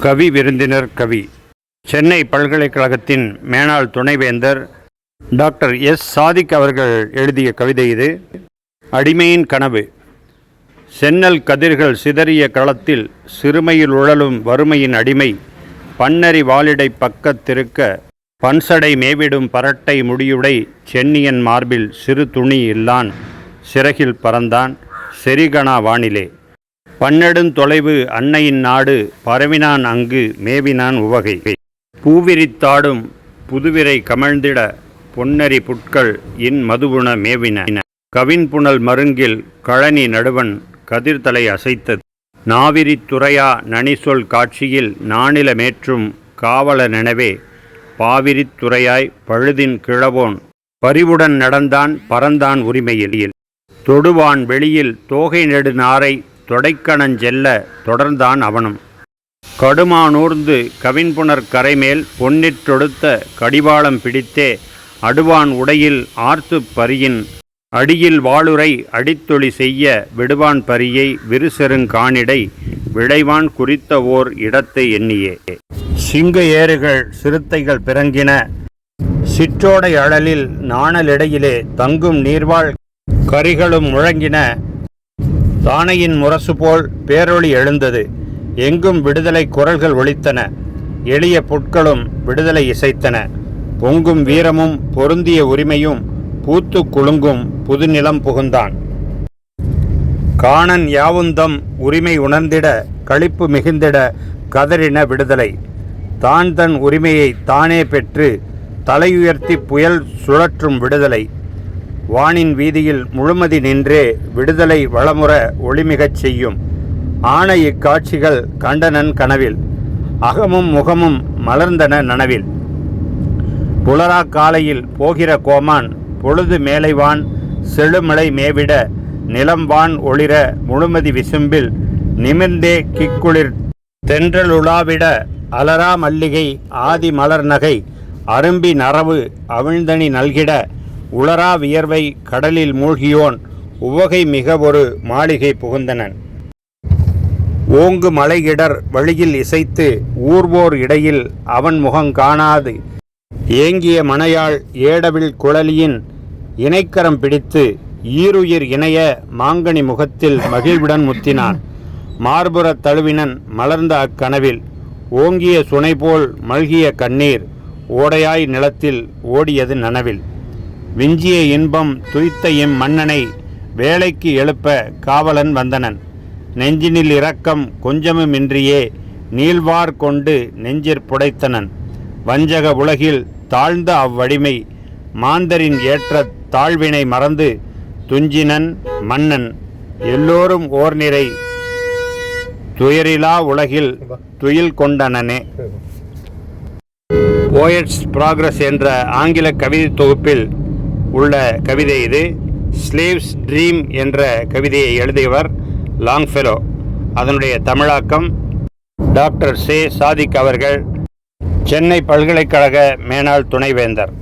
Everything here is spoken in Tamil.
கவி விருந்தினர் கவி. சென்னை பல்கலைக்கழகத்தின் மேனாள் துணைவேந்தர் டாக்டர் எஸ். சாதிக் அவர்கள் எழுதிய கவிதை இது. அடிமையின் கனவு. சென்னல் கதிர்கள் சிதறிய களத்தில் சிறுமையில் உழலும் வறுமையின் அடிமை. பன்னரி வாலிடை பக்கத்திருக்க பன்சடை மேவிடும் பரட்டை முடியுடை சென்னியன் மார்பில் சிறு துணி இல்லான். சிறகில் பறந்தான் செரிகணா வானிலே. பன்னெடுந்தொலைவு அன்னையின் நாடு பரவினான் அங்கு மேவினான் உவகை. பூவிரித்தாடும் புதுவிரை கமழ்ந்திட பொன்னரி புட்கள் இன் மதுவுண மேவின. கவின்புணல் மருங்கில் கழனி நடுவன் கதிர்தலை அசைத்தது. நாவிரித் துறையா நனிசொல் காட்சியில் நாணிலமேற்றும் காவல நெனவே பாவிரித் துறையாய் பழுதின் கிழவோன் பரிவுடன் நடந்தான் பறந்தான் உரிமையில். தொடுவான் வெளியில் தோகை நெடுநாரை தொடைக்கணஞ்செல்ல தொடர்ந்தான் அவனும். கடுமானூர்ந்து கவின்புணர் கரைமேல் பொன்னிற்றொடுத்த கடிவாளம் பிடித்தே அடுவான் உடையில் ஆர்த்துப் பரியின் அடியில் வாளுரை அடித்தொழி செய்ய விடுவான் பரியை விருசெருங்கானிடை விளைவான் குறித்த ஓர் இடத்தை எண்ணியே. சிங்க ஏறுகள் சிறுத்தைகள் பிறங்கின. சிற்றோடை அழலில் நாணலிடையிலே தங்கும் நீர்வாழ் கரிகளும் முழங்கின. தானையின் முரசு போல் பேரொளி எழுந்தது. எங்கும் விடுதலை குரல்கள் ஒலித்தன. எளிய புட்களும் விடுதலை இசைத்தன. பொங்கும் வீரமும் பொருந்திய உரிமையும் பூத்து குலுங்கும் புதுநிலம் புகுந்தான். காணன் யாவுந்தம் உரிமை உணர்ந்திட களிப்பு மிகுந்திட கதறின விடுதலை. தான் தன் உரிமையை தானே பெற்று தலையுயர்த்தி புயல் சுழற்றும் விடுதலை. வானின் வீதியில் முழுமதி நின்றே விடுதலை வளமுற ஒளிமிகச் செய்யும். ஆன இக்காட்சிகள் கண்டனன் கனவில் அகமும் முகமும் மலர்ந்தன நனவில். புலரா காலையில் போகிற கோமான் பொழுது மேலைவான் செழுமலை மேவிட நிலம்வான் ஒளிர முழுமதி விசும்பில் நிமிர்ந்தே கிக்குளிர் தென்றலுலாவிட அலரா மல்லிகை ஆதி மலர் நகை அரும்பி நரவு அவிழ்ந்தணி நல்கிட உளரா வியர்வை கடலில் மூழ்கியோன் உவகை மிக ஒரு மாளிகை புகுந்தனன். ஓங்கு மலையிடர் வழியில் இசைத்து ஊர்வோர் இடையில் அவன் முகங் காணாது. ஏங்கிய மனையாள் ஏடவில் குழலியின் இணைக்கரம் பிடித்து ஈருயிர் இணைய மாங்கனி முகத்தில் மகிழ்வுடன் முத்தினான். மார்புறத் தழுவினன் மலர்ந்த அக்கனவில் ஓங்கிய சுனைபோல் மல்கிய கண்ணீர் ஓடையாய் நிலத்தில் ஓடியது நனவில். விஞ்சிய இன்பம் துய்த்த இம் மன்னனை வேலைக்கு எழுப்ப காவலன் வந்தனன். நெஞ்சினில் இரக்கம் கொஞ்சமுமின்றியே நீள்வார் கொண்டு நெஞ்சிற் புடைத்தனன். வஞ்சக உலகில் தாழ்ந்த அவ்வடிமை மாந்தரின் ஏற்ற தாழ்வினை மறந்து துஞ்சினன் மன்னன். எல்லோரும் ஓர் நிறை துயரிலா உலகில் துயில் கொண்டனனே. போயட்ஸ் ப்ராக்ரஸ் என்ற ஆங்கில கவிதை தொகுப்பில் உள்ள கவிதை இது. ஸ்லீவ்ஸ் ட்ரீம் என்ற கவிதையை எழுதியவர் லாங்ஃபெலோ அதனுடைய தமிழாக்கம் டாக்டர் சே. சாதிக் அவர்கள் சென்னை பல்கலைக்கழக மேனாள் துணைவேந்தர்.